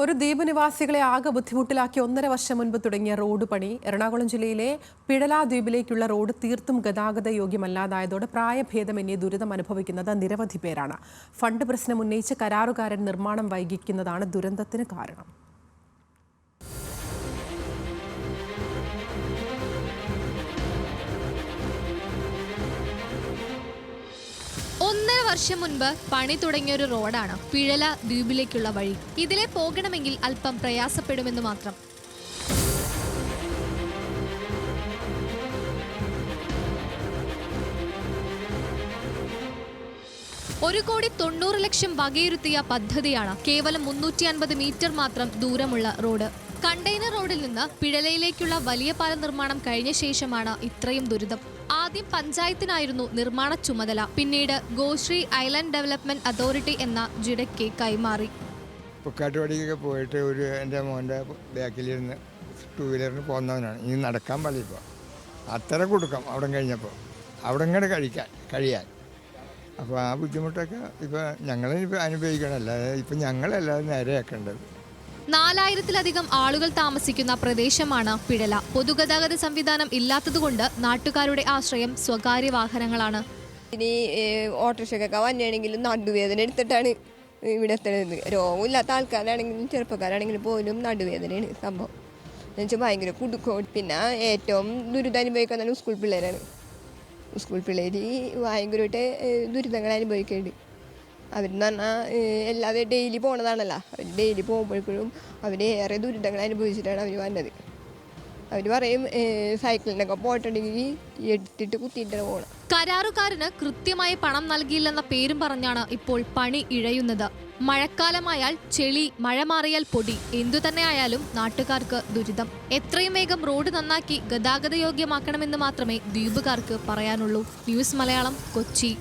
ഒരു ദ്വീപ് നിവാസികളെ ആകെ ബുദ്ധിമുട്ടിലാക്കി ഒന്നര വർഷം മുൻപ് തുടങ്ങിയ റോഡ് പണി എറണാകുളം ജില്ലയിലെ പിഴല ദ്വീപിലേക്കുള്ള റോഡ് തീർത്തും ഗതാഗത യോഗ്യമല്ലാതായതോടെ പ്രായഭേദമന്യേ ദുരിതം അനുഭവിക്കുന്നത് നിരവധി പേരാണ്. ഫണ്ട് പ്രശ്നം ഉന്നയിച്ച് കരാറുകാരൻ നിർമ്മാണം വൈകിക്കുന്നതാണ് ദുരന്തത്തിന് കാരണം. ഒന്നര വർഷം മുൻപ് പണി തുടങ്ങിയ ഒരു റോഡാണ് പിഴല ദ്വീപിലേക്കുള്ള വഴി. ഇതിലെ പോകണമെങ്കിൽ അല്പം പ്രയാസപ്പെടുമെന്ന് മാത്രം. ഒരു കോടി തൊണ്ണൂറ് ലക്ഷം വകയിരുത്തിയ പദ്ധതിയാണ് കേവലം മുന്നൂറ്റി അൻപത് മീറ്റർ മാത്രം ദൂരമുള്ള റോഡ്. കണ്ടെയ്നർ റോഡിൽ നിന്ന് പിഴലയിലേക്കുള്ള വലിയ പാല നിർമ്മാണം കഴിഞ്ഞ ശേഷമാണ് ഇത്രയും ദുരിതം. ആദ്യം പഞ്ചായത്തിനായിരുന്നു നിർമ്മാണ ചുമതല. പിന്നീട് ഗോശ്രീ ഐലൻഡ് ഡെവലപ്മെന്റ് അതോറിറ്റി എന്ന ജിഡയ്ക്ക് കൈമാറി പുക്കാട്ടുപടിക്കൊക്കെ പോയിട്ട് ഒരു എന്റെ മോന്റെ ബാക്കിലിരുന്ന് ടൂ വീലറിന് പോകുന്നവനാണ് ഇനി നടക്കാൻ പാടില്ല അത്ര കൊടുക്കാം അവിടെ കഴിഞ്ഞപ്പോൾ അവിടെ ഇങ്ങനെ കഴിക്കാൻ കഴിയാൻ. അപ്പോൾ ആ ബുദ്ധിമുട്ടൊക്കെ ഇപ്പോൾ ഞങ്ങളിപ്പോൾ അനുഭവിക്കണം. അല്ലാതെ ഇപ്പം ഞങ്ങളല്ലാതെ നേരെയാക്കേണ്ടത്. നാലായിരത്തിലധികം ആളുകൾ താമസിക്കുന്ന പ്രദേശമാണ് പിഴല. പൊതുഗതാഗത സംവിധാനം ഇല്ലാത്തതുകൊണ്ട് നാട്ടുകാരുടെ ആശ്രയം സ്വകാര്യ വാഹനങ്ങളാണ്. ഇനി ഓട്ടോറിക്ഷയ്ക്കൊക്കെ വന്നെയാണെങ്കിലും നടുവേദന എടുത്തിട്ടാണ് ഇവിടെ എത്തണത്. രോഗമില്ലാത്ത ആൾക്കാരാണെങ്കിലും ചെറുപ്പക്കാരാണെങ്കിലും പോലും നടുവേദനയാണ് സംഭവം. എന്നുവെച്ചാൽ ഭയങ്കര കുടുക്കോ പിന്നെ ഏറ്റവും ദുരിതം അനുഭവിക്കുന്നത് സ്കൂൾ പിള്ളേരാണ്. സ്കൂൾ പിള്ളേർ ഭയങ്കരമായിട്ട് ദുരിതങ്ങൾ അനുഭവിക്കുന്നുണ്ട്. അവരെന്ന് പറഞ്ഞാൽ എല്ലാവരും ഡെയിലി പോണതാണല്ലോ. അവർ ഡെയിലി പോകുമ്പോഴേക്കും അവർ ഏറെ ദുരിതങ്ങൾ അനുഭവിച്ചിട്ടാണ് അവർ വന്നത്. അവർ പറയും സൈക്കിളിനൊക്കെ പോയിട്ടുണ്ടെങ്കിൽ എടുത്തിട്ട് കുത്തിയിട്ടാണ് പോകണം കരാറുകാരന് കൃത്യമായി പണം നൽകിയില്ലെന്ന പേരും പറഞ്ഞാണ് ഇപ്പോൾ പണി ഇഴയുന്നത്. മഴക്കാലമായാൽ ചെളി മഴ മാറിയാൽ പൊടി എന്തു തന്നെയായാലും നാട്ടുകാർക്ക് ദുരിതം. എത്രയും വേഗം റോഡ് നന്നാക്കി ഗതാഗത യോഗ്യമാക്കണമെന്ന് മാത്രമേ ദ്വീപുകാർക്ക് പറയാനുള്ളൂ. ന്യൂസ് മലയാളം കൊച്ചി.